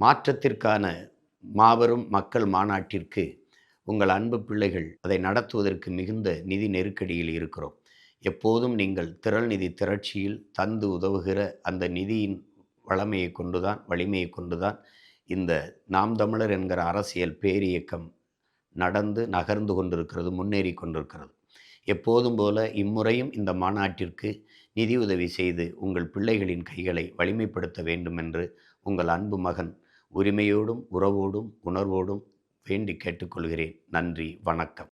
மாற்றத்திற்கான மாபெரும் மக்கள் மாநாட்டிற்கு உங்கள் அன்பு பிள்ளைகள் அதை நடத்துவதற்கு மிகுந்த நிதி நெருக்கடியில் இருக்கிறோம். எப்போதும் நீங்கள் திரள் நிதி திரட்சியில் தந்து உதவுகிற அந்த நிதியின் வளமையை கொண்டுதான் வலிமையை கொண்டுதான் இந்த நாம் தமிழர் என்கிற அரசியல் பேரியக்கம் நடந்து நகர்ந்து கொண்டிருக்கிறது முன்னேறி கொண்டிருக்கிறது. எப்போதும் போல இம்முறையும் இந்த மாநாட்டிற்கு நிதி உதவி செய்து உங்கள் பிள்ளைகளின் கைகளை வலிமைப்படுத்த வேண்டும் என்று உங்கள் அன்பு மகன் உரிமையோடும் உறவோடும் உணர்வோடும் வேண்டி கேட்டுக்கொள்கிறேன். நன்றி வணக்கம்.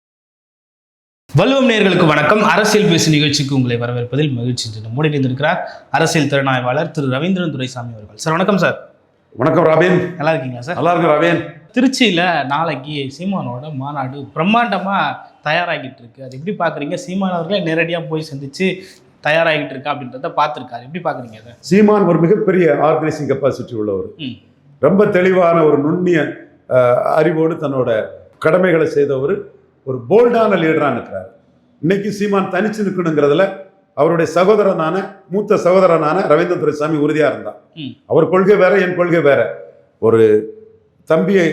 வல்லுவம் நேயர்களுக்கு வணக்கம். அரசியல் பேசு நிகழ்ச்சிக்கு உங்களை வரவேற்பதில் மகிழ்ச்சி என்று நம்முடன் இருந்திருக்கிறார் அரசியல் திறனாய்வாளர் திரு. ரவீந்திரன் துரைசாமி அவர்கள். சார் வணக்கம் சார். வணக்கம் ராபின் நல்லா இருக்கீங்களா சார்? நல்லா இருக்கு ராபின் திருச்சியில் நாளைக்கு சீமானோட மாநாடு பிரம்மாண்டமாக தயாராகிட்டு இருக்கு. அது எப்படி பார்க்குறீங்க சீமான் அவர்களே நேரடியாக போய் சந்திச்சு தயாராகிட்டு இருக்கா அப்படின்றத பார்த்துருக்காரு. எப்படி பார்க்குறீங்க அதை? சீமான் ஒரு மிகப்பெரிய ஆர்கனைசிங் கெப்பாசிட்டி உள்ளவர். ரொம்ப தெளிவான ஒரு நுண்ணிய அறிவோடு தன்னோட கடமைகளை செய்தவர் ஒரு போல்டான லீடராக இருக்கிறார் இன்னைக்கு சீமான் தனிச்சு நிற்கணுங்கிறதுல அவருடைய சகோதரனான மூத்த சகோதரனான ரவீந்திர துரைசாமி உறுதியாக இருந்தார். ம். அவர் கொள்கை வேற என் கொள்கை வேற. ஒரு தம்பியை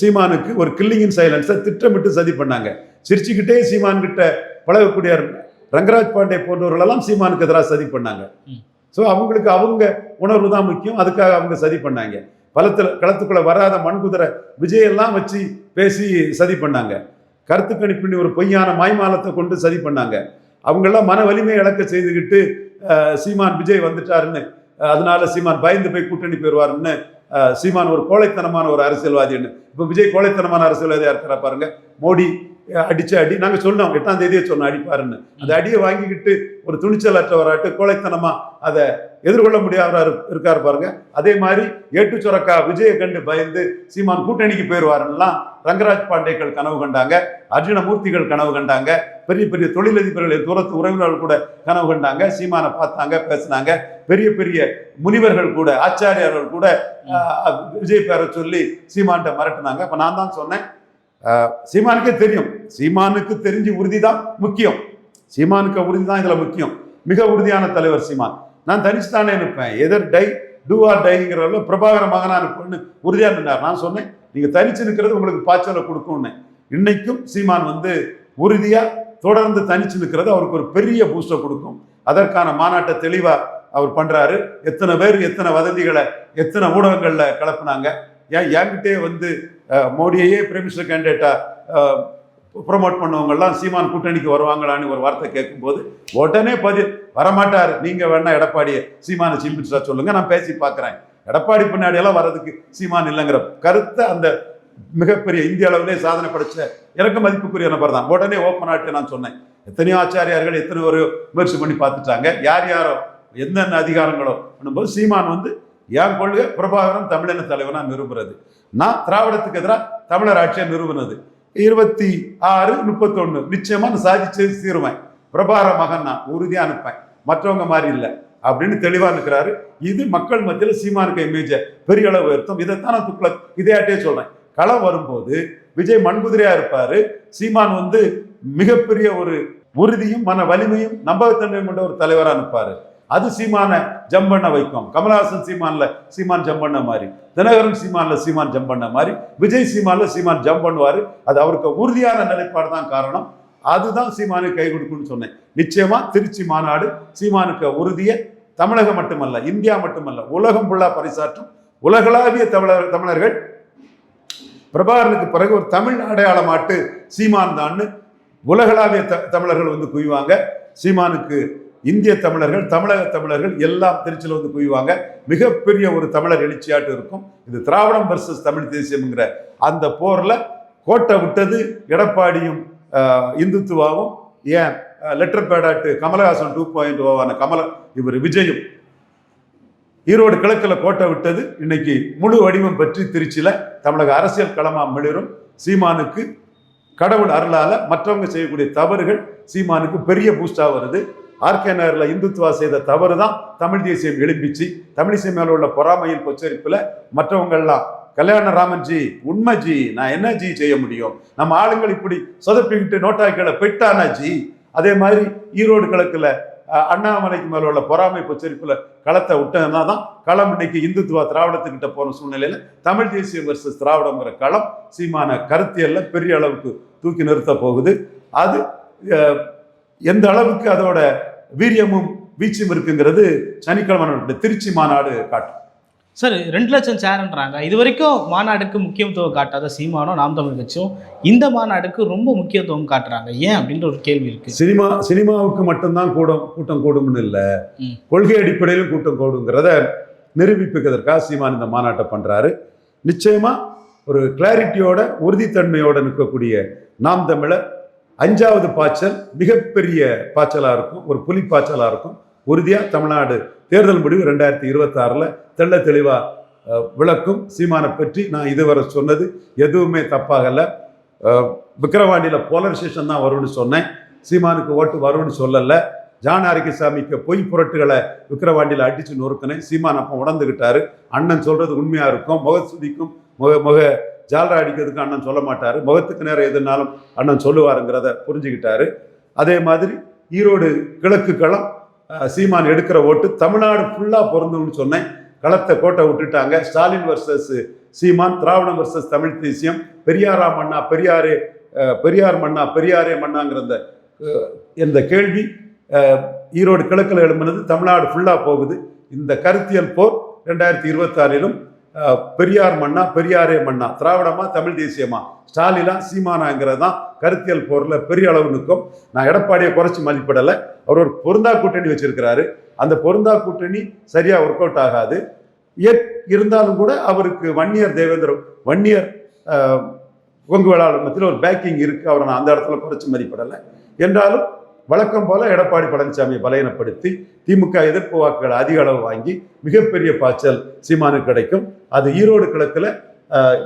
சீமானுக்கு ஒரு கில்லிங்கின் சைலன்ஸை திட்டமிட்டு சதி பண்ணாங்க. சிரிச்சுக்கிட்டே சீமான் கிட்ட பழகக்கூடிய ரங்கராஜ் பாண்டே போன்றவர்களெல்லாம் சீமானுக்கு எதிராக சதி பண்ணாங்க. ஸோ அவங்களுக்கு அவங்க உணர்வு தான் முக்கியம். அதுக்காக அவங்க சதி பண்ணாங்க. பலத்தில் களத்துக்குள்ளே வராத மண்குதிரை விஜயெல்லாம் வச்சு பேசி சதி பண்ணாங்க. கருத்து கணிப்பின் ஒரு பொய்யான மாய்மாலத்தை கொண்டு சதி பண்ணாங்க. அவங்கெல்லாம் மன வலிமை இழக்க செய்துக்கிட்டு சீமான் விஜய் வந்துட்டாருன்னு அதனால சீமான் பயந்து போய் கூட்டணி போயிடுவாருன்னு சீமான் ஒரு கோழைத்தனமான ஒரு அரசியல்வாதின்னு. இப்போ விஜய் கோழைத்தனமான அரசியல்வாதியாக இருக்கிறா பாருங்க. மோடி அடிச்சு அடி நாங்கள் சொன்னோம் எட்டாம் தேதியை சொன்னோம் அடிப்பாருன்னு. அந்த அடியை வாங்கிக்கிட்டு ஒரு துணிச்சல் அற்றவராட்டு கோழைத்தனமா அதை எதிர்கொள்ள முடியாதவராக இருக்காரு பாருங்க. அதே மாதிரி ஏட்டு சுரக்கா விஜயை கண்டு பயந்து சீமான் கூட்டணிக்கு போயிடுவாருன்னெல்லாம் ரங்கராஜ் பாண்டேக்கள் கனவு கண்டாங்க. அர்ஜுன மூர்த்திகள் கனவு கண்டாங்க. பெரிய பெரிய தொழிலதிபர்கள் தூரத்து உறவினர்கள் கூட கனவு கண்டாங்க. சீமானை பார்த்தாங்க பேசினாங்க. பெரிய பெரிய முனிவர்கள் கூட ஆச்சாரியார்கள் கூட விஜய் பேரை சொல்லி சீமான்ட்ட மிரட்டினாங்க. இப்போ நான் தான் சொன்னேன் சீமானுக்கே தெரியும். சீமானுக்கு தெரிஞ்சு உறுதி தான் முக்கியம். சீமானுக்கு உறுதி தான் இதில் முக்கியம். மிக உறுதியான தலைவர் சீமான். நான் தனிச்சு தானே நிற்பேன். எதர் டை டூ ஆர் டைங்கிறவங்க பிரபாகர மகனா இருப்பேன்னு உறுதியாக நின்றார் நான் சொன்னேன் நீங்கள் தனிச்சு நிற்கிறது உங்களுக்கு பாய்ச்சலை கொடுக்கும்னு. இன்னைக்கும் சீமான் வந்து உறுதியாக தொடர்ந்து தனிச்சு நிற்கிறது அவருக்கு ஒரு பெரிய பூஸ்டை கொடுக்கும். அதற்கான மாநாட்டை தெளிவாக அவர் பண்ணுறாரு எத்தனை பேர் எத்தனை வதந்திகளை எத்தனை ஊடகங்களில் கலப்புனாங்க. ஏன் என்கிட்டே வந்து மோடியையே பிரைம் மினிஸ்டர் கேண்டிடேட்டாக ப்ரொமோட் பண்ணவங்கெல்லாம் சீமான் கூட்டணிக்கு வருவாங்களான்னு ஒரு வார்த்தை கேட்கும்போது உடனே பதில் வரமாட்டார். நீங்கள் வேணா எடப்பாடியை சீமானை சீஃப் மினிஸ்டராக சொல்லுங்கள் நான் பேசி பார்க்குறேன். எடப்பாடி பின்னாடியெல்லாம் வர்றதுக்கு சீமான் இல்லைங்கிற கருத்தை அந்த மிகப்பெரிய இந்திய அளவிலே சாதனை படைச்ச எனக்கு மதிப்புக்குரிய நபர் தான். உடனே ஓப்பன் ஆட்டு நான் சொன்னேன். எத்தனையோ ஆச்சாரியார்கள் எத்தனை ஒரு முயற்சி பண்ணி பார்த்துட்டாங்க. யார் யாரோ என்னென்ன அதிகாரங்களோ பண்ணும்போது சீமான் வந்து என் கொள்கை பிரபாகரன் தமிழின தலைவனாக நிறுவுறது நான் திராவிடத்துக்கு எதிராக தமிழர் ஆட்சியை நிறுவனது. இருபத்தி ஆறு முப்பத்தொன்று நிச்சயமா நான் சாதிச்சு தீருவேன் பிரபார மகன் நான் உறுதியாக அனுப்பேன். மற்றவங்க மாதிரி இல்லை. அப்படின்னு தெளிவாக இருக்கிறாரு இது மக்கள் மத்தியில் சீமானுக்கு இமேஜை பெரிய அளவு உயர்த்தும் இதைத்தான் நான் துக்ளக் இதையாட்டே சொல்கிறேன் களம் வரும்போது விஜய் மண்குதிரையா இருப்பாரு. சீமான் வந்து மிகப்பெரிய ஒரு உறுதியும் மன வலிமையும் நம்பகத்தன்மையும் கொண்ட ஒரு தலைவராக இருப்பாரு அது சீமான ஜம்ப் பண்ண வைக்கும். கமலஹாசன் சீமான்ல சீமான் ஜம்ப் பண்ண மாதிரி. தினகரன் சீமான்ல சீமான் ஜம்ப் பண்ண மாதிரி. விஜய் சீமான்ல சீமான் ஜம்ப் பண்ணுவாரு அது அவருக்கு உறுதியான நிலைப்பாடு தான் காரணம். அதுதான் சீமானுக்கு கை கொடுக்கும்னு சொன்னேன். நிச்சயமா திருச்சி மாநாடு சீமானுக்கு உறுதியை. தமிழகம் மட்டுமல்ல இந்தியா மட்டுமல்ல உலகம் ஃபுல்லா பரிசாற்றும் உலகளாவிய தமிழர் தமிழர்கள். பிரபாகரனுக்கு பிறகு ஒரு தமிழ் அடையாளமாட்டு சீமான் தான்னு உலகளாவிய த தமிழர்கள் வந்து குவிவாங்க. சீமானுக்கு இந்திய தமிழர்கள் தமிழக தமிழர்கள் எல்லாம் திருச்சியில் வந்து குவிவாங்க. மிகப்பெரிய ஒரு தமிழர் எழுச்சியாட்டு இருக்கும். இது திராவிடம் வர்சஸ் தமிழ் தேசியம்ங்கிற அந்த போரில் கோட்டை விட்டது எடப்பாடியும் இந்துத்துவாவும். ஏன்? லெட்டர் பேடாட்டு கமலஹாசன் டூ பாயிண்ட் ஓவான கமல இவர் விஜயும். ஈரோடு கிழக்கில் கோட்டை விட்டது. இன்னைக்கு முழு வடிவம் பற்றி திருச்சியில் தமிழக அரசியல் களமா மிளிரும். சீமானுக்கு கடவுள் அருளால் மற்றவங்க செய்யக்கூடிய தவறுகள் சீமானுக்கு பெரிய பூஸ்டாக வருது. ஆர்கே நகரில் இந்துத்துவா செய்த தவறு தான் தமிழ் தேசியம் எழுப்பிச்சு தமிழிசை மேல உள்ள பொறாமையின் கொச்சரிப்பில் மற்றவங்கள்லாம் கல்யாண ராமன்ஜி உண்மைஜி உண்மை ஜி நான் என்ன ஜி செய்ய முடியும்? நம்ம ஆளுங்கள் இப்படி சொதப்பிக்கிட்டு நோட்டாக்களை பெட்டானா ஜி? அதே மாதிரி ஈரோடு கிழக்கில் அண்ணாமலைக்கு மேல உள்ள பொறாமை பொச்சரிப்புல களத்தை விட்டதுனா தான் களம் இன்னைக்கு இந்துத்துவா திராவிடத்துக்கிட்ட போன சூழ்நிலையில தமிழ் தேசியம் வர்சஸ் திராவிடங்கிற களம் சீமான கருத்தியல்ல பெரிய அளவுக்கு தூக்கி நிறுத்த போகுது. அது எந்த அளவுக்கு அதோட வீரியமும் வீச்சும் இருக்குங்கிறது சனிக்கிழமை திருச்சி மாநாடு காட்டும். சார் ரெண்டு லட்சம் சேருன்றாங்க. இது வரைக்கும் மாநாடுக்கு முக்கியத்துவம் காட்டாத சீமானோ நாம் தமிழ் கட்சியும் இந்த மாநாடுக்கு ரொம்ப முக்கியத்துவம் காட்டுறாங்க. ஏன் அப்படின்ற ஒரு கேள்வி இருக்கு. சினிமா சினிமாவுக்கு மட்டும்தான் கூடும் கூட்டம் கூடும்னு இல்லை. கொள்கை அடிப்படையிலும் கூட்டம் கூடுங்கிறத நிரூபிப்புவதற்காக சீமான் இந்த மாநாட்டை பண்றாரு. நிச்சயமா ஒரு கிளாரிட்டியோட உறுதித்தன்மையோட நிற்கக்கூடிய நாம் தமிழர் அஞ்சாவது பாய்ச்சல் மிகப்பெரிய பாய்ச்சலாக இருக்கும். ஒரு புலி பாய்ச்சலாக இருக்கும். உறுதியாக தமிழ்நாடு தேர்தல் முடிவு ரெண்டாயிரத்தி இருபத்தாறில் தெள்ள தெளிவாக விளக்கும் சீமானை பற்றி நான் இதுவரை சொன்னது எதுவுமே தப்பாகல விக்கிரவாண்டியில் போலரைசேஷன் தான் வரும்னு சொன்னேன். சீமானுக்கு ஓட்டு வரும்னு சொல்லலை. ஜான் ஆரோக்கியசாமிக்கு பொய் புரட்டுகளை விக்கிரவாண்டியில் அடிச்சு நொறுக்கினேன். சீமான் அப்போ உணர்ந்துக்கிட்டாரு அண்ணன் சொல்றது உண்மையாக இருக்கும். முகஸ்துதிக்கும் முக முக ஜால்ரா அடிக்கிறதுக்கு அண்ணன் சொல்ல மாட்டார். முகத்துக்கு நேரம் எதுனாலும் அண்ணன் சொல்லுவாருங்கிறத புரிஞ்சுக்கிட்டாரு. அதே மாதிரி ஈரோடு கிழக்கு களம் சீமான் எடுக்கிற ஓட்டு தமிழ்நாடு ஃபுல்லாக பொருந்தும்னு சொன்னேன். களத்தை கோட்டை விட்டுட்டாங்க. ஸ்டாலின் வர்சஸ் சீமான் திராவிடம் வர்சஸ் தமிழ் தேசியம். பெரியாரா மண்ணா பெரியாரே பெரியார் மண்ணா பெரியாரே மண்ணாங்கிற அந்த இந்த கேள்வி ஈரோடு கிழக்கில் எழும்பினது தமிழ்நாடு ஃபுல்லாக போகுது. இந்த கருத்தியல் போர் ரெண்டாயிரத்தி இருபத்தாறிலும் பெரியார் மண்ணா பெரியாரே மண்ணா திராவிடமா தமிழ் தேசியமா? ஸ்டாலினா சீமானாங்கிறது தான் கருத்தியல் போரில் பெரிய அளவு நிற்கும் நான் எடப்பாடியை குறைச்சி மதிப்பிடலை. அவர் ஒரு பொருந்தா கூட்டணி வச்சிருக்கிறாரு. அந்த பொருந்தா கூட்டணி சரியாக ஒர்க் அவுட் ஆகாது. இருந்தாலும் கூட அவருக்கு வன்னியர் தேவேந்திர வன்னியர் கொங்கு வேளாளர் மத்தியில் ஒரு பேக்கிங் இருக்குது அவரை நான் அந்த இடத்துல குறைச்சி மதிப்பிடலை. என்றாலும் வழக்கம் போல எடப்பாடி பழனிசாமியை பலையனப்படுத்தி திமுக எதிர்ப்பு வாக்குகள் அதிக அளவு வாங்கி மிகப்பெரிய பாய்ச்சல் சீமானுக்கு கிடைக்கும். அது ஈரோடு கிழக்கில்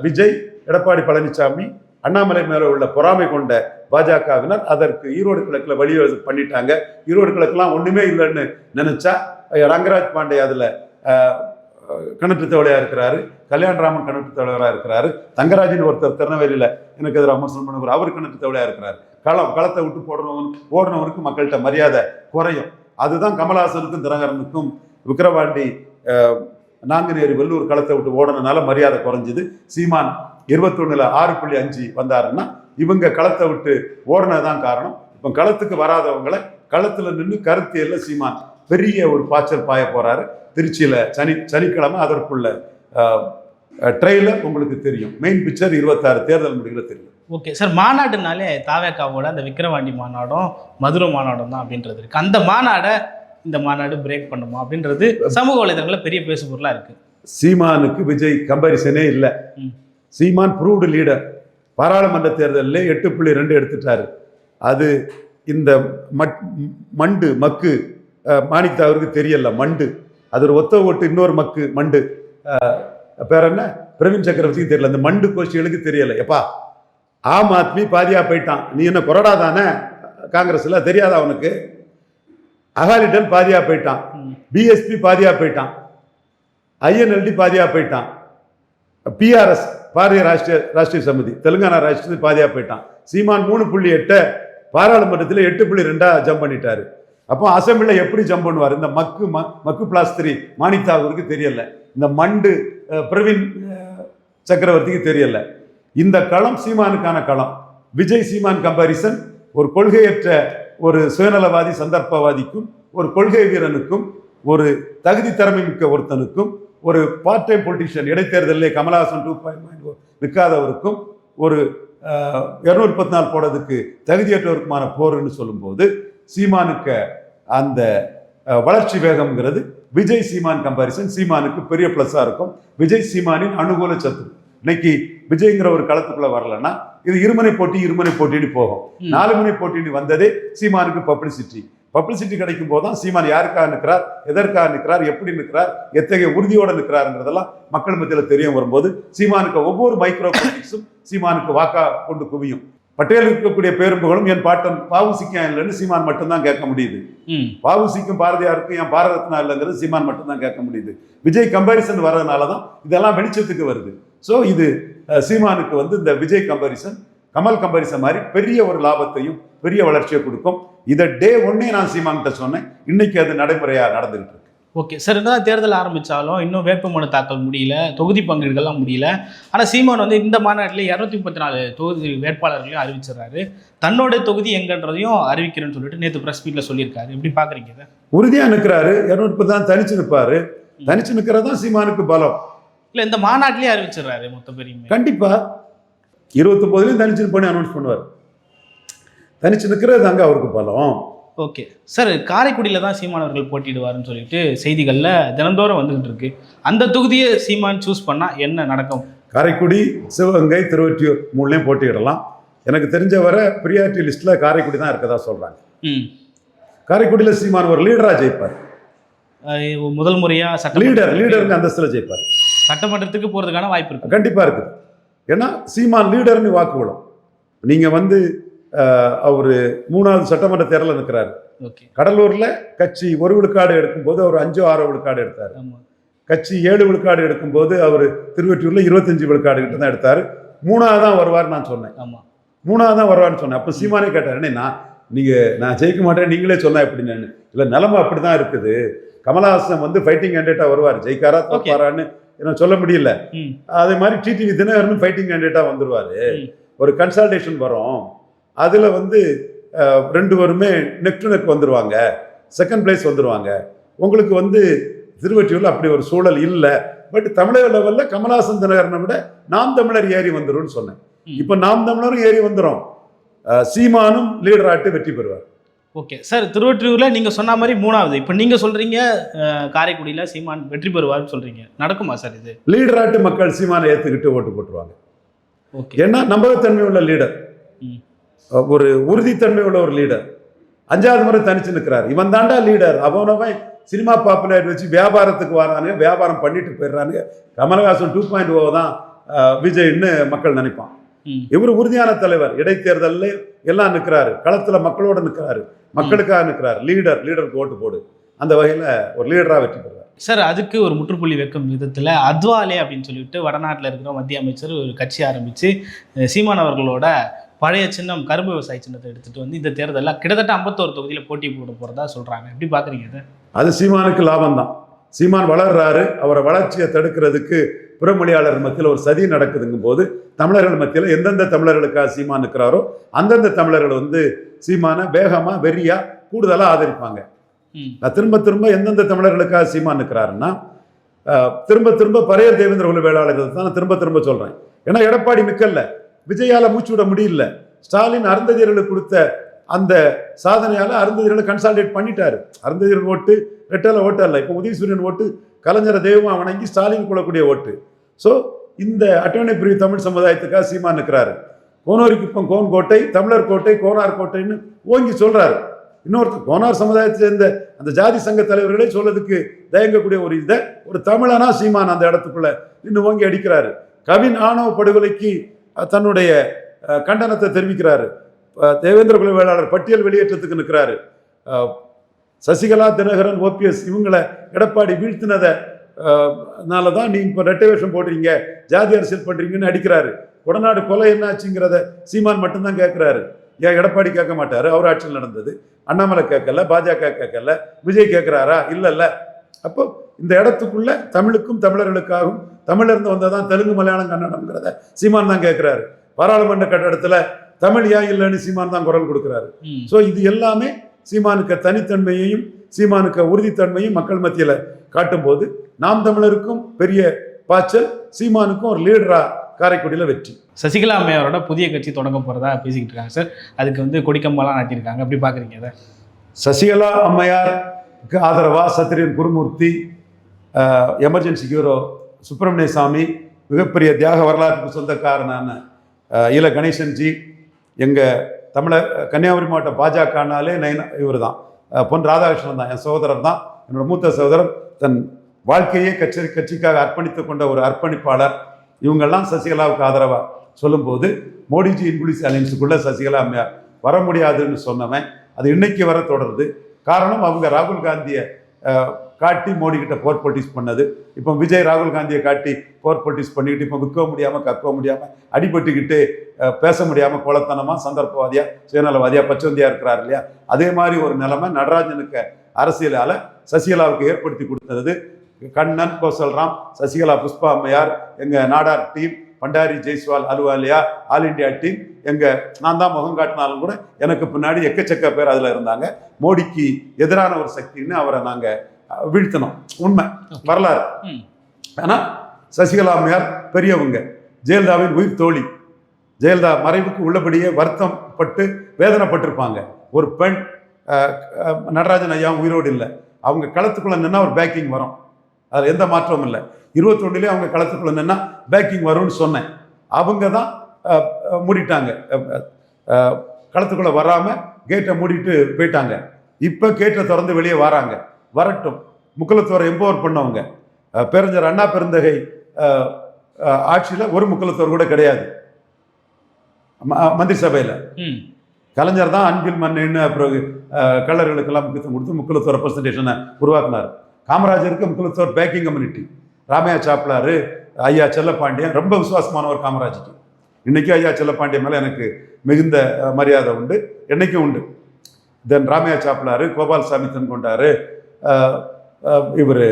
விஜய் எடப்பாடி பழனிசாமி அண்ணாமலை மேல உள்ள பொறாமை கொண்ட பாஜகவினர் அதற்கு ஈரோடு கிழக்கில் வழி பண்ணிட்டாங்க. ஈரோடு கிழக்குலாம் ஒன்றுமே இல்லைன்னு நினச்சா ரங்கராஜ் பாண்டே அதில் அஹ், கிணற்று தவளையா இருக்கிறாரு கல்யாணராமன் கிணற்று தவளையா இருக்கிறாரு தங்கராஜன் ஒருத்தர் திருநெல்வேலியில் எனக்கு எதிராக விமர்சனம் பண்ணுவார் அவர் கிணற்று தவளையாக இருக்கிறார். களம் களத்தை விட்டு போடுறவன் ஓடுனவனுக்கு மக்கள்கிட்ட மரியாதை குறையும். அதுதான் கமலஹாசனுக்கும் தினகரனுக்கும் விக்கிரவாண்டி நாங்குநேரி வெள்ளூர் களத்தை விட்டு ஓடுனனால மரியாதை குறைஞ்சிது. சீமான் இருபத்தொன்னுல ஆறு புள்ளி அஞ்சு வந்தாருன்னா இவங்க களத்தை விட்டு ஓடுனதுதான் காரணம். இப்போ களத்துக்கு வராதவங்களை களத்துல நின்று கருத்தியல்ல சீமான். பெரிய ஒரு பாய்ச்சல் பாய போறாரு. திருச்சியில சனி சனிக்கிழமை அதற்குள்ள ட்ரெயிலர் உங்களுக்கு தெரியும். மெயின் பிக்சர் இருபத்தாறு தேர்தல் முடிவில் தெரியும். ஓகே. சார் மாநாடுனாலே தாவேக்காவோட அந்த விக்கிரவாண்டி மாநாடும் மதுரை மாநாடும் தான் அப்படின்றது இருக்கு. அந்த மாநாடை இந்த மாநாடு பிரேக் பண்ணுமா அப்படின்றது சமூக வலைதளங்களில் பெரிய பேசு பொருளாக இருக்கு. சீமானுக்கு விஜய் கம்பாரிசனே இல்லை. சீமான் ப்ரூவ்டு லீடர் பாராளுமன்ற தேர்தலில் எட்டு புள்ளி ரெண்டு எடுத்துட்டாரு. அது இந்த மட் மண்டு மக்கு மாணிக் அவருக்கு தெரியல மண்டு. அது ஒரு ஒத்த ஓட்டு இன்னொரு மக்கு மண்டு. பேர் என்ன? பிரவீன் சக்கரவர்த்திக்கு தெரியல. அந்த மண்டு கோஷ்டிகளுக்கு தெரியல. எப்பா ஆம் ஆத்மி பாதியாக போயிட்டான். நீ என்ன கொரடா தானே காங்கிரஸில் தெரியாதா அவனுக்கு அகாலிடன் பாதியாக போயிட்டான். பிஎஸ்பி பாதியாக போயிட்டான். ஐஎன்எல்டி பாதியாக போயிட்டான். பிஆர்எஸ் பாரதிய ராஷ்டிரிய ராஷ்டிரிய சமிதி தெலுங்கானா ராஷ்டிரிய பாதியாக போயிட்டான். சீமான் மூணு புள்ளி எட்டை பாராளுமன்றத்தில் எட்டு புள்ளி ரெண்டாக ஜம்ப் பண்ணிட்டாரு. அப்போ அசம்பிளில் எப்படி ஜம்ப் பண்ணுவார்? இந்த மக்கு ம மக்கு பிளாஸ்திரி மாணிக் தாகூருக்கு தெரியல. இந்த மண்டு பிரவீன் சக்கரவர்த்திக்கு தெரியல. இந்த களம் சீமானுக்கான களம். விஜய் சீமான் கம்பாரிசன் ஒரு கொள்கையற்ற ஒரு சுயநலவாதி சந்தர்ப்பவாதிக்கும் ஒரு கொள்கை வீரனுக்கும் ஒரு தகுதி திறமை மிக்க ஒருத்தனுக்கும் ஒரு பார்ட் டைம் பொலிட்டிஷியன் இடைத்தேர்தலில் கமலஹாசன் டூ பாயிண்ட் நிற்காதவருக்கும் ஒரு இரநூறு பத்து நாள் போடுறதுக்கு தகுதியற்றவருக்குமான போர்னு சொல்லும்போது சீமானுக்கு அந்த வளர்ச்சி வேகம்ங்கிறது விஜய் சீமான் கம்பாரிசன் சீமானுக்கு பெரிய ப்ளஸ்ஸாக இருக்கும். விஜய் சீமானின் அனுகூல சத்து இன்னைக்கு விஜய்ங்கிற ஒரு களத்துக்குள்ள வரலன்னா இது இருமனை போட்டி இருமனை போட்டின்னு போகும். நாலு மணி போட்டின்னு வந்ததே சீமானுக்கு பப்ளிசிட்டி. பப்ளிசிட்டி கிடைக்கும் போது தான் சீமான் யாருக்காக நிற்கிறார் எதற்காக நிற்கிறார் எப்படி நிற்கிறார் எத்தகைய உறுதியோட நிற்கிறாருங்கிறதெல்லாம் மக்கள் மத்தியில் தெரிய வரும்போது சீமானுக்கு ஒவ்வொரு மைக்ரோ பொலிட்டிக்ஸும் சீமானுக்கு வாக்கா கொண்டு குவியும். பட்டேல் இருக்கக்கூடிய பேரும்புகளும் என் பாட்டன் பாவுசிக்கா இல்லைன்னு சீமான் மட்டும்தான் கேட்க முடியுது. பாவுசிக்கும் பாரதியாருக்கும் என் பாரத ரத்னா இல்லைங்கிறது சீமான் மட்டும்தான் கேட்க முடியுது. விஜய் கம்பாரிசன் வர்றதுனால தான் இதெல்லாம் வெளிச்சத்துக்கு வருது. ஸோ இது சீமானுக்கு வந்து இந்த விஜய் கம்பாரிசன் கமல் கம்பரிசன் மாதிரி பெரிய ஒரு லாபத்தையும் பெரிய வளர்ச்சியை கொடுக்கும். இதை டே ஒன்னே நான் சீமான்கிட்ட சொன்னேன். இன்னைக்கு அது நடைமுறையா நடந்துகிட்டு இருக்கு. ஓகே சார் என்னதான் தேர்தல் ஆரம்பிச்சாலும் இன்னும் வேட்புமனு தாக்கல் முடியல தொகுதி பங்கீடுகள்லாம் முடியல. ஆனால் சீமான் வந்து இந்த மாநாட்டில் இரநூத்தி முப்பத்தி நாலு தொகுதி வேட்பாளர்களையும் அறிவிச்சிடுறாரு. தன்னோட தொகுதி எங்கன்றதையும் அறிவிக்கிறேன்னு சொல்லிட்டு நேற்று ப்ரெஸ் மீட்டில் சொல்லியிருக்காரு. எப்படி பார்க்குறீங்க இதை? உறுதியா நிற்கிறாரு இருநூத்தி தான் தனிச்சு நிற்பாரு தனிச்சு நிற்கிறது தான் சீமானுக்கு பலம். இல்லை இந்த மாநாட்டிலேயே அறிவிச்சிடுறாரு மொத்த பெரியமே. கண்டிப்பா. இருபத்தொம்போதுலையும் தனிச்சு நிற்பனே அனௌன்ஸ் பண்ணுவார். தனிச்சு நிற்கிறது அங்க அவருக்கு பலம். ஓகே. சார் காரைக்குடியில் தான் சீமான் அவர்கள் போட்டியிடுவாருன்னு சொல்லிட்டு செய்திகளில் தினந்தோறும் வந்துகிட்டு இருக்கு. அந்த தொகுதியை சீமான் சூஸ் பண்ணால் என்ன நடக்கும்? காரைக்குடி சிவகங்கை திருவொற்றியூர் மூணுலையும் போட்டியிடலாம். எனக்கு தெரிஞ்ச வரை ப்ரியாரிட்டி லிஸ்ட்டில் காரைக்குடி தான் இருக்கதா சொல்கிறாங்க ம். காரைக்குடியில் சீமான் ஒரு லீடராக ஜெயிப்பார். முதல் முறையாக லீடர் லீடருங்க அந்தஸ்தில் ஜெயிப்பார். சட்டமன்றத்துக்கு போகிறதுக்கான வாய்ப்பு இருக்கு. கண்டிப்பாக இருக்குது. ஏன்னா சீமான் லீடர்னு வாக்கு விடும் நீங்கள் வந்து அவர் மூணாவது சட்டமன்ற தேர்தலில் நிற்கிறாரு ஓகே. கடலூரில் கட்சி ஒரு விழுக்காடு எடுக்கும்போது அவர் அஞ்சோ ஆறோ விழுக்காடு எடுத்தார். கட்சி ஏழு விழுக்காடு எடுக்கும்போது அவர் திருவொற்றியூரில் இருபத்தஞ்சு விழுக்காடு கிட்ட தான் எடுத்தார். மூணாவது தான் வருவார் நான் சொன்னேன். ஆமாம் மூணாவது தான் வருவார்னு சொன்னேன். அப்போ சீமானே கேட்டார் "அண்ணே, நான் நீங்கள் நான் ஜெயிக்க மாட்டேன் நீங்களே சொன்னா எப்படி நான்? இல்லை நிலைமை அப்படி தான் இருக்குது. கமலஹாசன் வந்து ஃபைட்டிங் கேண்டிடேட்டாக வருவார். ஜெயிக்காரா தோப்பாரான்னு என்ன சொல்ல முடியல. அதே மாதிரி டிடிவி தினகரனும் ஃபைட்டிங் கேண்டிடேட்டாக வந்துருவார். ம். ஒரு கன்சல்டேஷன் வரும். அதில் வந்து ரெண்டு பேருமே நெக் டு நெக் வந்துருவாங்க. செகண்ட் பிளேஸ் வந்துருவாங்க. உங்களுக்கு வந்து திருவற்றியூரில் அப்படி ஒரு சூழல் இல்லை. பட் தமிழக லெவலில் கமலஹாசன் தினகரனை விட நாம் தமிழர் ஏறி வந்துரும்னு சொன்னேன். இப்போ நாம் தமிழரும் ஏறி வந்துரும் அஹ், சீமானும் லீடராட்டு வெற்றி பெறுவார். ஓகே. சார் திருவொற்றியூரில் நீங்கள் சொன்ன மாதிரி மூணாவது. இப்போ நீங்கள் சொல்கிறீங்க காரைக்குடியில் சீமான் வெற்றி பெறுவார்னு சொல்கிறீங்க நடக்குமா சார் இது? லீடராட்டு மக்கள் சீமானை ஏற்றுக்கிட்டு ஓட்டு போட்டுருவாங்க. ஓகே. ஏன்னா நம்பகத்தன்மை உள்ள லீடர். ஒரு உறுதித்தன்மை உள்ள ஒரு லீடர். அஞ்சாவது முறை தனிச்சு நிற்கிறார் இவன் தாண்டா லீடர். அவனவன் சினிமா பாப்புலர் வச்சு வியாபாரத்துக்கு வரானுங்க வியாபாரம் பண்ணிட்டு போயிடுறானுங்க. கமலஹாசன் டூ பாயிண்ட் ஓ தான் விஜய்ன்னு மக்கள் நினைப்பான். இவர் உறுதியான தலைவர். இடைத்தேர்தலில் எல்லாம் நிற்கிறாரு. களத்துல மக்களோட நிற்கிறாரு. மக்களுக்காக நிற்கிறாரு. லீடர் லீடருக்கு ஓட்டு போடு. அந்த வகையில ஒரு லீடரா வெற்றி பெறுவார். சார் அதுக்கு ஒரு முற்றுப்புள்ளி வைக்கும் விதத்தில் அத்வாலே அப்படின்னு சொல்லிட்டு வடநாட்டில் இருக்கிற மத்திய அமைச்சர் ஒரு கட்சி ஆரம்பித்து சீமான் அவர்களோட பழைய சின்னம் கரும்பு விவசாய சின்னத்தை எடுத்துகிட்டு வந்து இந்த தேர்தலில் கிட்டத்தட்ட ஐம்பத்தோரு தொகுதியில் போட்டி போட போகிறதா சொல்கிறாங்க எப்படி பார்க்குறீங்க அது சீமானுக்கு லாபம் தான் சீமான் வளர்றாரு. அவரை வளர்ச்சியை தடுக்கிறதுக்கு புறமொழியாளர் மத்தியில் ஒரு சதி நடக்குதுங்கும் போது தமிழர்கள் மத்தியில் எந்தெந்த தமிழர்களுக்காக சீமான் நிற்கிறாரோ அந்தந்த தமிழர்கள் வந்து சீமானை வேகமாக வெறியா கூடுதலாக ஆதரிப்பாங்க. திரும்ப திரும்ப எந்தெந்த தமிழர்களுக்காக சீமான் அஹ், திரும்ப திரும்ப பரையர் தேவேந்திர குல வேளாளர்கள் தான் நான் திரும்ப திரும்ப சொல்கிறேன் ஏன்னா எடப்பாடி நிற்கல விஜயால மூச்சு விட முடியல. ஸ்டாலின் அருந்ததியர்களுக்கு கொடுத்த அந்த சாதனையால அருந்ததியர்களை கன்சால்டேட் பண்ணிட்டாரு. அருந்ததியர் ஓட்டு ரெட்டல ஓட்டு அல்ல. இப்போ உதயசூரியன் ஓட்டு கலைஞரை தெய்வமா வணங்கி ஸ்டாலின் கொள்ளக்கூடிய ஓட்டு. ஸோ இந்த அட்டவணை பிரிவு தமிழ் சமுதாயத்துக்காக சீமான் நிற்கிறாரு கோனோரிக்குப்பம் கோன் கோட்டை தமிழர் கோட்டை கோனார் கோட்டைன்னு ஓங்கி சொல்கிறாரு இன்னொருத்தர் கோனார் சமுதாயத்தை சேர்ந்த அந்த ஜாதி சங்க தலைவர்களே சொல்லதுக்கு தயங்கக்கூடிய ஒரு இதை ஒரு தமிழனா சீமான் அந்த இடத்துக்குள்ள நின்று ஓங்கி அடிக்கிறாரு. கவின் ஆணவ படுகொலைக்கு தன்னுடைய கண்டனத்தை தெரிவிக்கிறாரு. தேவேந்திர குல வேளாளர் பட்டியல் வெளியேற்றத்துக்கு நிற்கிறாரு. சசிகலா தினகரன் ஓபிஎஸ் இவங்களை எடப்பாடி வீழ்த்தினதை தான் நீ இப்போ ரெட்டை வேஷம் போடுறீங்க ஜாதி அரசியல் பண்றீங்கன்னு அடிக்கிறாரு. கொடநாடு கொலை என்னாச்சுங்கிறத சீமான் மட்டும்தான் கேட்குறாரு ஏன் எடப்பாடி கேட்க மாட்டாரு? அவர் ஆட்சியில் நடந்தது. அண்ணாமலை கேட்கல பாஜக கேட்கல விஜய் கேட்குறாரா இல்லைல்ல. அப்போ இந்த இடத்துக்குள்ள தமிழுக்கும் தமிழர்களுக்காகவும் தமிழர்ந்து வந்ததான் தெலுங்கு மலையாளம் கன்னடம்ங்கிறத சீமான் தான் கேட்குறாரு பாராளுமன்ற கட்டடத்தில் தமிழ் ஏன் இல்லைன்னு சீமான் தான் குரல் கொடுக்குறாரு. ஸோ இது எல்லாமே சீமானுக்கு தனித்தன்மையையும் சீமானுக்கு உறுதித்தன்மையும் மக்கள் மத்தியில் காட்டும்போது நாம் தமிழருக்கும் பெரிய பாய்ச்சல் சீமானுக்கும் ஒரு லீடரா காரைக்குடியில் வெற்றி. சசிகலா அம்மையாரோட புதிய கட்சி தொடங்க போகிறதா பேசிக்கிட்டு இருக்காங்க சார். அதுக்கு வந்து கொடிக்கம்பெல்லாம் நாட்டியிருக்காங்க. எப்படி பார்க்குறீங்க அதை? சசிகலா அம்மையாருக்கு ஆதரவா சத்திரியன் குருமூர்த்தி எமர்ஜென்சி ஹீரோ சுப்பிரமணிய சாமி மிகப்பெரிய தியாக வரலாற்றுக்கு சொந்தக்காரனான இல கணேசன்ஜி எங்கள் தமிழர் கன்னியாகுமரி மாவட்ட பாஜகனாலே நயன இவர் தான் பொன் ராதாகிருஷ்ணன் தான். என் சகோதரர் தான். என்னோட மூத்த சகோதரர் தன் வாழ்க்கையே கட்சி கட்சிக்காக அர்ப்பணித்து கொண்ட ஒரு அர்ப்பணிப்பாளர். இவங்கெல்லாம் சசிகலாவுக்கு ஆதரவாக சொல்லும்போது மோடிஜி இன்குலிஸ் அலையன்ஸுக்குள்ள சசிகலா அம்மையார் வர முடியாதுன்னு சொன்னவன். அது இன்னைக்கு வர தொடருது. காரணம் அவங்க ராகுல் காந்தியை காட்டி மோடி கிட்ட போர் பொலிட்டிக்ஸ் பண்ணது. இப்போ விஜய் ராகுல் காந்தியை காட்டி போர் பொலிட்டிக்ஸ் பண்ணிக்கிட்டு இப்போ விற்க முடியாமல் கற்க முடியாமல் அடிபட்டுக்கிட்டு பேச முடியாமல் கோலத்தனமாக சந்தர்ப்பவாதியாக சுயநலவாதியாக பச்சவந்தியாக இருக்கிறார் இல்லையா? அதே மாதிரி ஒரு நிலைமை நடராஜனுக்கு அரசியலால் சசிகலாவுக்கு ஏற்படுத்தி கொடுத்தது கண்ணன் கோசல்ராம் சசிகலா புஷ்பா அம்மையார் எங்கள் Nadar team Bhandari Jaiswal Ahluwalia all India team எங்கள் நான் தான் முகம் காட்டினாலும் கூட எனக்கு பின்னாடி எக்கச்சக்க பேர் அதில் இருந்தாங்க. மோடிக்கு எதிரான ஒரு சக்தின்னு அவரை நாங்கள் அஹ், வீழ்த்தினோம் உண்மை வரலாறு. ம். ஆனா சசிகலா அம்மையார் பெரியவங்க. ஜெயலலிதாவின் உயிர் தோழி. ஜெயலலிதா மறைவுக்கு உள்ளபடியே வருத்தம் பட்டு வேதனைப்பட்டிருப்பாங்க. ஒரு பெண் நடராஜன் ஐயா உயிரோடு இல்லை. அவங்க களத்துக்குள்ள நின்னா ஒரு பேக்கிங் வரும். அதில் எந்த மாற்றமும் இல்லை. இருபத்தொன்னுலேயே அவங்க களத்துக்குள்ள நின்னா பேக்கிங் வரும்னு சொன்னேன். அவங்க தான் மூடிட்டாங்க. களத்துக்குள்ள வராம கேட்டை மூடிட்டு போயிட்டாங்க. இப்போ கேட்டை திறந்து வெளியே வராங்க. வரட்டும். முக்குலத்தோரை எம்பவர் பண்ணவங்க. பேரறிஞர் அண்ணா பெருந்தகை ஆட்சியில ஒரு முக்குலத்தோர் கூட கிடையாது. மந்திரி சபையில. கலைஞர் தான் அன்பில் மண்ணுன்னு அப்புறம் அஹ், கள்ளர்களுக்கெல்லாம் முக்கியத்துவம் கொடுத்து முக்குலத்தோர் ரெப்ரசன்டேஷனை உருவாக்குனார். காமராஜருக்கு முக்குலத்தோர் பேக்கிங் கம்யூனிட்டி ராமையா சாப்ளாரு ஐயா செல்லப்பாண்டியன் ரொம்ப விசுவாசமானவர் காமராஜுக்கு. இன்னைக்கு ஐயா செல்லப்பாண்டியன் மேலே எனக்கு மிகுந்த மரியாதை உண்டு. என்னைக்கும் உண்டு. தென் ராமையா சாப்ளாரு கோபால்சாமி தென்கொண்டாரு இவர்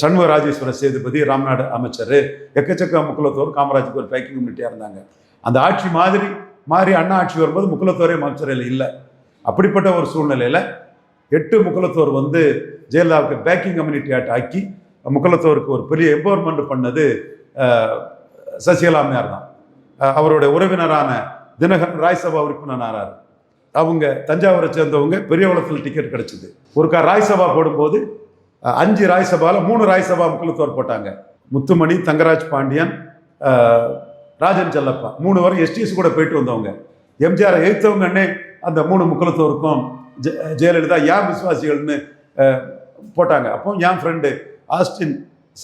சண்முக ராஜேஸ்வர சேதுபதி ராம்நாடு அமைச்சர் எக்கச்சக்க முக்குலத்தோர் காமராஜுக்கு ஒரு பேக்கிங் கம்யூனிட்டியாக இருந்தாங்க. அந்த ஆட்சி மாதிரி மாறி அண்ணா ஆட்சி வரும்போது முக்குலத்தோரே அமைச்சரையில் இல்லை. அப்படிப்பட்ட ஒரு சூழ்நிலையில் எட்டு முக்குலத்தோர் வந்து ஜெயலலிதாவுக்கு பேக்கிங் கம்யூனிட்டி ஆக்ட் ஆக்கி முக்குலத்தோருக்கு ஒரு பெரிய எம்பவர்மெண்ட் பண்ணது சசிகலாமையார் தான். அவருடைய உறவினரான தினகரன் உறுப்பினர் உறுப்பினரானார். அவங்க தஞ்சாவூரை சேர்ந்தவங்க பெரியகுளத்தில் டிக்கெட் கிடைச்சிது. ஒருக்கா ராய்சபா போடும்போது அஞ்சு ராய்சபாவில் மூணு ராய்சபா முக்குலத்தோர் போட்டாங்க. முத்துமணி தங்கராஜ் பாண்டியன் ராஜன் செல்லப்பா. மூணு வரும் எஸ்டிஎஸ் கூட போயிட்டு வந்தவங்க. எம்ஜிஆர் எழுத்தவங்கன்னே அந்த மூணு முக்குலத்தோருக்கும் ஜெ- ஜெயலலிதா ஏன் விசுவாசிகள்னு போட்டாங்க. அப்போ என் ஃப்ரெண்டு ஆஸ்டின்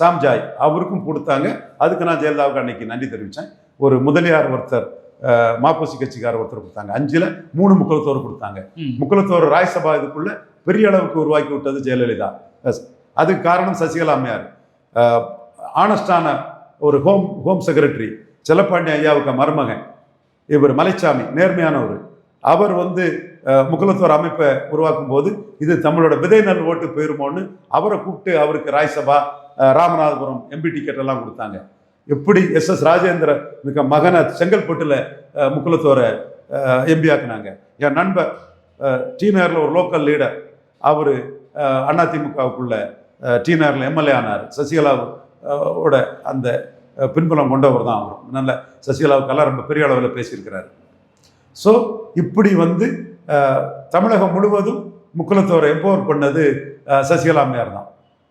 சாம்ஜாய் அவருக்கும் கொடுத்தாங்க. அதுக்கு நான் ஜெயலலிதாவுக்கு அன்னைக்கு நன்றி தெரிவித்தேன் ஒரு முதலியார் ஒருத்தர் மாப்போசி கட்சிக்காரர் ஒருத்தர் கொடுத்தாங்க. அஞ்சுல மூணு முக்குலத்தோர் கொடுத்தாங்க. ம். முக்குலத்தோர் ராஜ்சபா இதுக்குள்ள பெரிய அளவுக்கு உருவாக்கி விட்டது ஜெயலலிதா. அதுக்கு காரணம் சசிகலா அம்மையார். ஆனஸ்டான ஒரு ஹோம் ஹோம் செக்ரட்டரி செல்லப்பாண்டி ஐயாவுக்கு மருமகன். இவர் மலைச்சாமி நேர்மையானவர். அவர் வந்து அஹ், முக்குலத்தோர் அமைப்பை உருவாக்கும் போது இது தமிழோட விதை நல் ஓட்டு போயிருமோன்னு அவரை கூப்பிட்டு அவருக்கு ராஜ்சபா ராமநாதபுரம் எம்பி டிக்கெட் எல்லாம் கொடுத்தாங்க. எப்படி எஸ் எஸ் ராஜேந்திர மிக மகனை செங்கல்பட்டில் முக்குலத்தோரை எம்பி ஆக்குனாங்க. என் நண்பர் அஹ், டி நகரில் ஒரு லோக்கல் லீடர் அவர் அதிமுகவுக்குள்ள டி நகரில் எம்எல்ஏ ஆனார். சசிகலா அந்த பின்புலம் கொண்டவர் தான் அவர் நல்ல சசிகலாவுக்கெல்லாம் ரொம்ப பெரிய அளவில் பேசியிருக்கிறார். ஸோ இப்படி வந்து தமிழகம் முழுவதும் முக்குலத்தோரை எம்பவர் பண்ணது சசிகலா அம்மையார் தான்.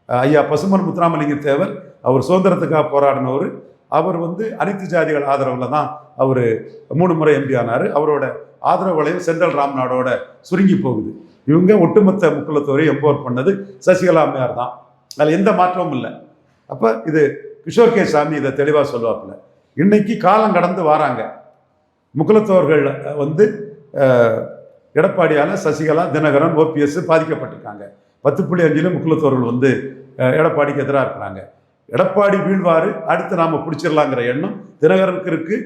ஐயா பசுமன் முத்துராமலிங்க தேவர் அவர் சுதந்திரத்துக்காக போராடினவர். அவர் வந்து அனைத்து ஜாதிகள் ஆதரவில் தான் அவர் மூணு முறை எம்பி ஆனார். அவரோட ஆதரவு வளையம் சென்ட்ரல் ராம்நாடோட சுருங்கி போகுது. இவங்க ஒட்டுமொத்த முக்குலத்தோரை எம்போர் பண்ணது சசிகலா அம்மையார் தான். அதில் எந்த மாற்றமும் இல்லை. அப்போ இது கிஷோர் கே சாமி இதை தெளிவாக சொல்லுவாப்புல. இன்னைக்கு காலம் கடந்து வராங்க. முக்குலத்தோர்கள் வந்து எடப்பாடியால் சசிகலா தினகரன் ஓபிஎஸ் பாதிக்கப்பட்டிருக்காங்க. பத்து புள்ளி அஞ்சிலும் முக்குலத்தோர்கள் வந்து எடப்பாடிக்கு எதிராக இருக்கிறாங்க. எடப்பாடி வீழ்வாறு அடுத்து நாம் பிடிச்சிடலாங்கிற எண்ணம் தினகரனுக்கு இருக்குது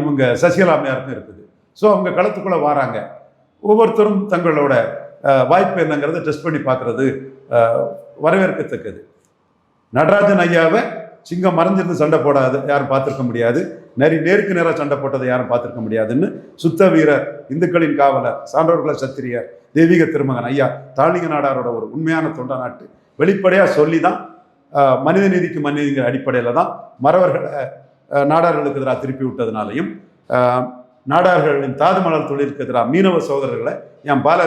இவங்க சசிகலாமையாருக்கும் இருக்குது. ஸோ அவங்க களத்துக்குள்ளே வராங்க. ஒவ்வொருத்தரும் தங்களோட வாய்ப்பு என்னங்கிறத டெஸ்ட் பண்ணி பார்க்குறது வரவேற்கத்தக்கது. நடராஜன் ஐயாவை சிங்கம் மறைஞ்சிருந்து சண்டை போடாது யாரும் பார்த்துருக்க முடியாது. நரி நேருக்கு நேராக சண்டை போட்டதை யாரும் பார்த்துருக்க முடியாதுன்னு சுத்த வீரர் இந்துக்களின் காவலர் சான்றோர்களை சத்திரியர் தெய்வீக திருமகன் ஐயா தாளிங்க நாடாரோட ஒரு உண்மையான தொண்ட நாட்டு. வெளிப்படையாக சொல்லி தான் மனித நீதிக்கு மனிதங்கிற அடிப்படையில் தான் மறவர்களை நாடார்களுக்கு எதிராக திருப்பி விட்டதுனாலையும் நாடார்களின் தாதுமலர் தொழிலுக்கு எதிராக மீனவ சகோதரர்களை என் பால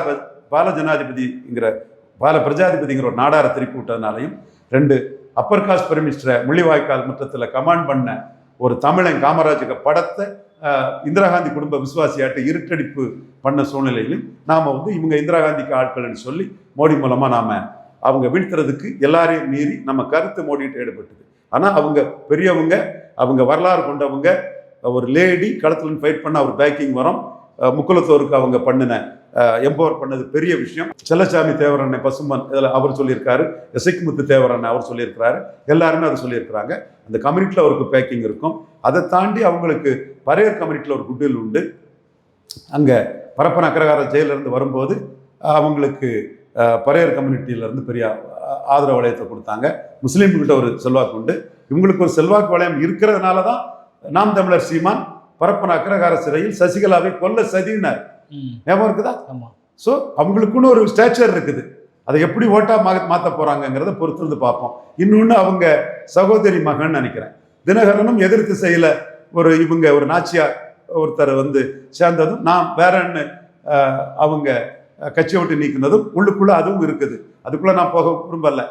பால ஜனாதிபதிங்கிற பால பிரஜாதிபதிங்கிற ஒரு நாடாரை திருப்பி விட்டதுனாலையும் ரெண்டு அப்பர் காஸ்ட் பிரமிஸ்டரை முள்ளிவாய்க்கால் முற்றத்தில் கமாண்ட் பண்ண ஒரு தமிழன் காமராஜுக்கு படத்தை இந்திரா காந்தி குடும்ப விசுவாசியாட்டு இருட்டடிப்பு பண்ண சூழ்நிலையிலும் நாம் வந்து இவங்க இந்திரா காந்திக்கு ஆட்கள்னு சொல்லி மோடி மூலமாக நாம் அவங்க வீழ்த்துறதுக்கு எல்லாரையும் மீறி நம்ம கருத்து மோடிட்டு ஈடுபட்டது. ஆனால் அவங்க பெரியவங்க அவங்க வரலாறு கொண்டவங்க ஒரு லேடி களத்தில் ஃபைட் பண்ண அவர் பேக்கிங் வரும் முக்குலத்தோருக்கு அவங்க பண்ணின எம்பவர் பண்ணது பெரிய விஷயம். செல்லசாமி தேவரண்ணை பசுமன் இதில் அவர் சொல்லியிருக்காரு. சிக்முத்து தேவரண்ணை அவர் சொல்லியிருக்கிறாரு. எல்லாருமே அதை சொல்லியிருக்கிறாங்க. அந்த கம்யூனிட்டியில் அவருக்கு பேக்கிங் இருக்கும். அதை தாண்டி அவங்களுக்கு பரையர் கம்யூனிட்டியில் ஒரு குட்வில் உண்டு. அங்கே பரப்பன அக்ரகார ஜெயிலிருந்து வரும்போது அவங்களுக்கு அஹ், பரையர் கம்யூனிட்டியிலேருந்து பெரிய ஆதரவு வளையத்தை கொடுத்தாங்க. முஸ்லீம்கிட்ட ஒரு செல்வாக்கு உண்டு. இவங்களுக்கு ஒரு செல்வாக்கு வளையம் இருக்கிறதுனால தான் நாம் தமிழர் சீமான் பரப்பன அக்ரகார சிறையில் சசிகலாவை கொல்ல சதினார் ஞாபகம் இருக்குதா? ஆமா. ஸோ அவங்களுக்குன்னு ஒரு ஸ்டேச்சர் இருக்குது. அதை எப்படி ஓட்டா மா மாற்ற போகிறாங்கங்கிறத பொறுத்து இருந்து பார்ப்போம். இன்னொன்று அவங்க சகோதரி மகன் நினைக்கிறேன். தினகரனும் எதிர் திசையில் ஒரு இவங்க ஒரு நாச்சியார் ஒருத்தர் வந்து சேர்ந்ததும் நான் வேறன்னு அவங்க கட்சியை விட்டு நீக்கினதும் உள்ளுக்குள்ளே அதுவும் இருக்குது. அதுக்குள்ளே நான் போக விரும்பல.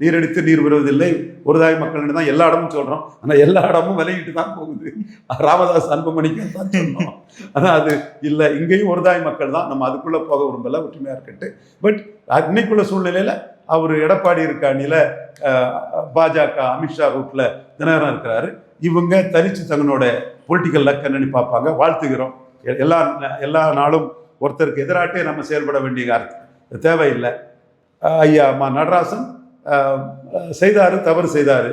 நீரடித்து நீர் விடுவதில்லை. ஒரு தாய் மக்கள்னு தான் எல்லா இடமும் சொல்கிறோம் ஆனால் எல்லா இடமும் விலகிட்டு தான் போகுது. ராமதாஸ் அன்புமணிக்கு தான் சொன்னோம் ஆனால் அது இல்லை. இங்கேயும் ஒரு தாய் மக்கள் தான். நம்ம அதுக்குள்ளே போக விரும்பல. ஒற்றுமையாக இருக்கட்டு. பட் அன்னைக்குள்ள சூழ்நிலையில் அவர் எடப்பாடி இருக்க அணியில் பாஜக அமித்ஷா ரூட்டில் தினகரன் இருக்கிறாரு. இவங்க தனிச்சு தங்களோட பொலிட்டிக்கல் லக்கன்னு பார்ப்பாங்க. வாழ்த்துகிறோம். எ- எல்லா எல்லா நாளும் ஒருத்தருக்கு எதிராட்டே நம்ம செயல்பட வேண்டிய காரணம். தேவையில்லை. ஐயா மா நடராசன் செய்தார் தவறு செய்தார்.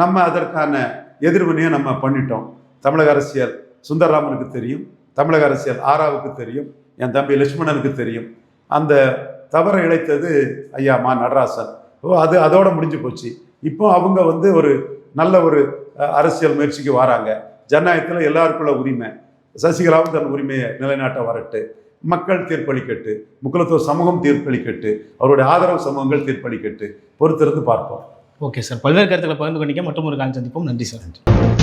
நம்ம அதற்கான எதிர்வினையை நம்ம பண்ணிட்டோம். தமிழக அரசியல் சுந்தரராமனுக்கு தெரியும். தமிழக அரசியல் ஆராவுக்கு தெரியும். என் தம்பி லட்சுமணனுக்கு தெரியும். அந்த தவறை இழைத்தது ஐயா மா நடராசன். ஓ அது அதோட முடிஞ்சு போச்சு. இப்போ அவங்க வந்து ஒரு நல்ல ஒரு அரசியல் முயற்சிக்கு வராங்க. ஜனநாயகத்தில் எல்லாருக்குள்ள உரிமை. சசிகலாவும் தன் உரிமையை நிலைநாட்ட வரட்டு. மக்கள் தீர்ப்பளிக்கட்டு முக்குலத்துவ சமூகம் தீர்ப்பளிக்கட்டு அவருடைய ஆதரவு சமூகங்கள் தீர்ப்பளிக்கட்டு பொறுத்திருந்து பார்ப்போம். Okay sir. பல்வேறு கருத்துக்களை பகிர்ந்து கொண்டீங்க. மற்றும் ஒரு காலம் சந்திப்போம். நன்றி சார்.